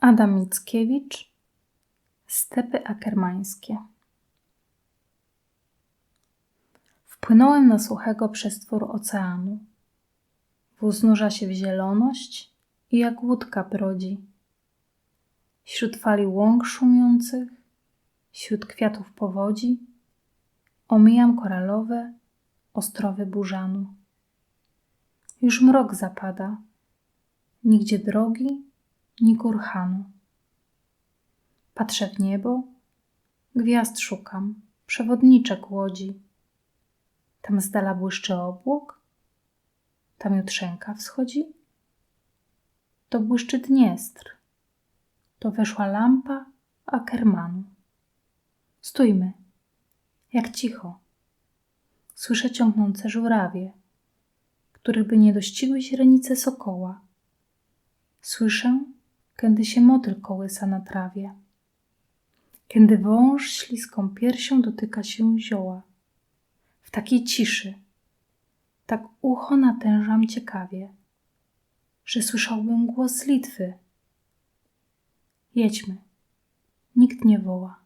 Adam Mickiewicz Stepy akermańskie Wpłynąłem na suchego przestwór oceanu. Wóz nurza się w zieloność i jak łódka brodzi. Wśród fali łąk szumiących, wśród kwiatów powodzi, omijam koralowe ostrowy burzanu. Już mrok zapada, nigdzie drogi, ni kurhanu. Patrzę w niebo, gwiazd szukam, przewodniczek łodzi. Tam z dala błyszczy obłok, tam jutrzenka wschodzi. To błyszczy Dniestr, to weszła lampa Ackermanu. Stójmy, jak cicho. Słyszę ciągnące żurawie, których by nie dościgły źrenice sokoła. Słyszę, kiedy się motyl kołysa na trawie, kiedy wąż śliską piersią dotyka się zioła. W takiej ciszy, tak ucho natężam ciekawie, że słyszałbym głos Litwy. Jedźmy, nikt nie woła.